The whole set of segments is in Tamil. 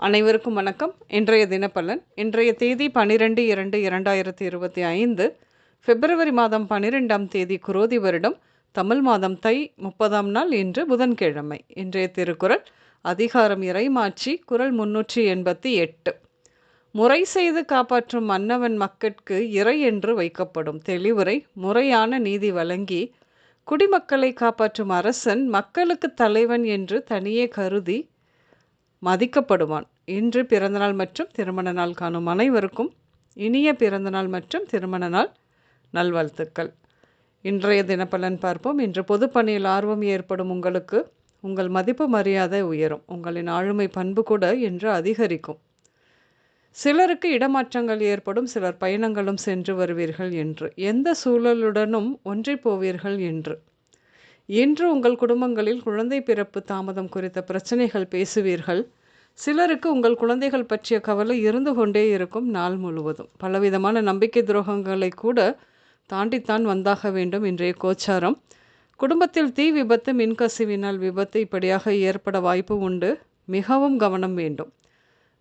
அனைவருக்கும் வணக்கம். இன்றைய தினப்பலன் இன்றைய தேதி பனிரெண்டு இரண்டு இரண்டாயிரத்தி இருபத்தி ஐந்து பிப்ரவரி மாதம் பனிரெண்டாம் தேதி குரோதி வருடம் தமிழ் மாதம் தை முப்பதாம் நாள் இன்று புதன்கிழமை. இன்றைய திருக்குறள் அதிகாரம் இறைமாட்சி குரல் முன்னூற்றி எண்பத்தி எட்டு. முறை செய்து காப்பாற்றும் மன்னவன் மக்கட்கு இறை என்று வைக்கப்படும் தெளிவுரை முறையான நீதி வழங்கி குடிமக்களை காப்பாற்றும் அரசன் மக்களுக்கு தலைவன் என்று தனியே கருதி மதிக்கப்படுவான். இன்று பிறந்தநாள் மற்றும் திருமண நாள் காணும் அனைவருக்கும் இனிய பிறந்தநாள் மற்றும் திருமண நாள் நல்வாழ்த்துக்கள். இன்றைய தினப்பலன் பார்ப்போம். இன்று பொதுப்பணியில் ஆர்வம் ஏற்படும் உங்களுக்கு உங்கள் மதிப்பு மரியாதை உயரும். உங்களின் ஆளுமை பண்பு கூட இன்று அதிகரிக்கும். சிலருக்கு இடமாற்றங்கள் ஏற்படும். சிலர் பயணங்களும் சென்று வருவீர்கள் என்று. எந்த சூழலுடனும் ஒன்றி போவீர்கள் என்று. இன்று உங்கள் குடும்பங்களில் குழந்தை பிறப்பு தாமதம் குறித்த பிரச்சனைகள் பேசுவீர்கள். சிலருக்கு உங்கள் குழந்தைகள் பற்றிய கவலை இருந்து கொண்டே இருக்கும் நாள் முழுவதும். பலவிதமான நம்பிக்கை துரோகங்களை கூட தாண்டித்தான் வந்தாக வேண்டும் இன்றைய கோச்சாரம். குடும்பத்தில் தீ விபத்து மின்கசிவினால் விபத்து இப்படியாக ஏற்பட வாய்ப்பு உண்டு. மிகவும் கவனம் வேண்டும்.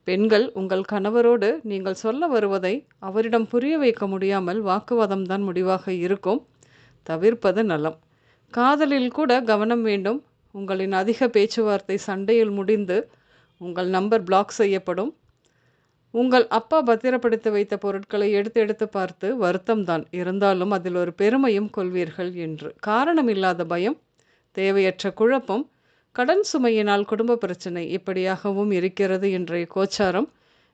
பெண்கள் உங்கள் கணவரோடு நீங்கள் சொல்ல வருவதை அவரிடம் புரிய வைக்க முடியாமல் வாக்குவாதம் தான் முடிவாக இருக்கும். தவிர்ப்பது நலம். காதலில் கூட கவனம் வேண்டும். உங்களின் அதிக பேச்சுவார்த்தை சண்டையில் முடிந்து உங்கள் நம்பர் பிளாக் செய்யப்படும். உங்கள் அப்பா பத்திரப்படுத்தி வைத்த பொருட்களை எடுத்து எடுத்து பார்த்து வருத்தம் தான். இருந்தாலும் அதில் ஒரு பெருமையும் கொள்வீர்கள் என்று. காரணம் இல்லாத பயம் தேவையற்ற குழப்பம் கடன் சுமையினால் குடும்ப பிரச்சனை இப்படியாகவும் இருக்கிறது இன்றைய கோச்சாரம்.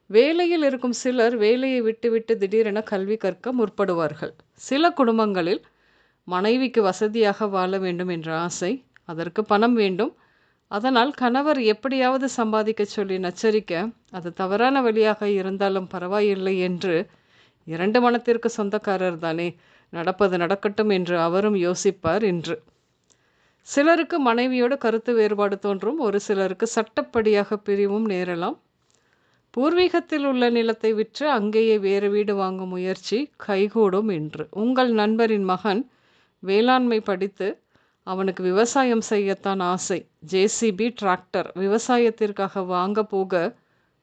வேலையில் இருக்கும் சிலர் வேலையை விட்டுவிட்டு திடீரென கல்வி கற்க முற்படுவார்கள். சில குடும்பங்களில் மனைவிக்கு வசதியாக வாழ வேண்டும் என்ற ஆசை அதற்கு பணம் வேண்டும். அதனால் கணவர் எப்படியாவது சம்பாதிக்க சொல்லி நச்சரிக்க அது தவறான வழியாக இருந்தாலும் பரவாயில்லை என்று இரண்டு மனத்திற்கு சொந்தக்காரர் தானே நடப்பது நடக்கட்டும் என்று அவரும் யோசிப்பார் என்று. சிலருக்கு மனைவியோடு கருத்து வேறுபாடு தோன்றும் ஒரு சிலருக்கு சட்டப்படியாக பிரிவும் நேரலாம். பூர்வீகத்தில் உள்ள நிலத்தை விற்று அங்கேயே வேறு வீடு வாங்கும் முயற்சி கைகூடும் என்று. உங்கள் நண்பரின் மகன் வேளாண்மை படித்து அவனுக்கு விவசாயம் செய்யத்தான் ஆசை. ஜேசிபி டிராக்டர் விவசாயத்திற்காக வாங்க போக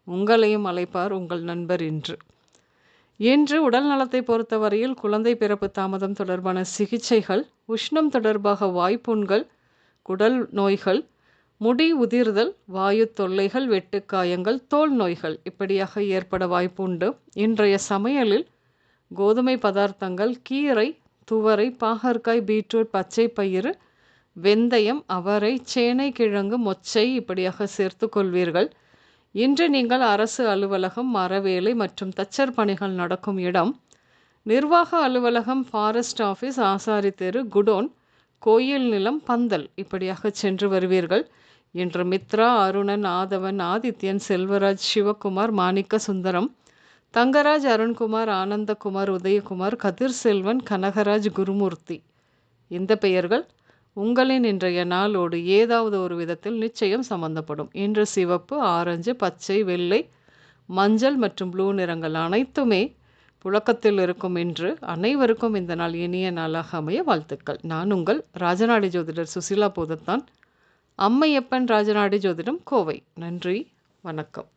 உங்களையும் அழைப்பார் உங்கள் நண்பர் என்று இன்று உடல் நலத்தை பொறுத்தவரையில் குழந்தை பிறப்பு தாமதம் தொடர்பான சிகிச்சைகள் உஷ்ணம் தொடர்பாக வாய்ப்புண்கள் குடல் நோய்கள் முடி உதிர்தல் வாயு தொல்லைகள் வெட்டுக்காயங்கள் தோல் நோய்கள் இப்படியாக ஏற்பட வாய்ப்புண்டு. இன்றைய சமையலில் கோதுமை பதார்த்தங்கள் கீரை துவரை பாகற்காய் பீட்ரூட் பச்சை பயிறு வெந்தயம் அவரை சேனை கிழங்கு மொச்சை இப்படியாக சேர்த்து கொள்வீர்கள். இன்று நீங்கள் அரசு அலுவலகம் மரவேலை மற்றும் தச்சர் பணிகள் நடக்கும் இடம். நிர்வாக அலுவலகம் ஃபாரஸ்ட் ஆஃபீஸ் ஆசாரி தெரு குடோன் கோயில் நிலம் பந்தல் இப்படியாக சென்று வருவீர்கள். இன்று மித்ரா அருணன் ஆதவன் ஆதித்யன் செல்வராஜ் சிவகுமார் மாணிக்க சுந்தரம் தங்கராஜ் அருண்குமார் ஆனந்தகுமார் உதயகுமார் கதிர் செல்வன் கனகராஜ் குருமூர்த்தி. இந்த பெயர்கள் உங்களின் இன்றைய நாளோடு ஏதாவது ஒரு விதத்தில் நிச்சயம் சம்பந்தப்படும். இன்று சிவப்பு ஆரஞ்சு பச்சை வெள்ளை மஞ்சள் மற்றும் ப்ளூ நிறங்கள் அனைத்துமே புழக்கத்தில் இருக்கும் என்று அனைவருக்கும் இந்த நாள் இனிய நாளாக அமைய வாழ்த்துக்கள். நான் உங்கள் ராஜநாடி ஜோதிடர் சுசிலா போதத்தான். அம்மையப்பன் ராஜநாடி ஜோதிடம் கோவை. நன்றி வணக்கம்.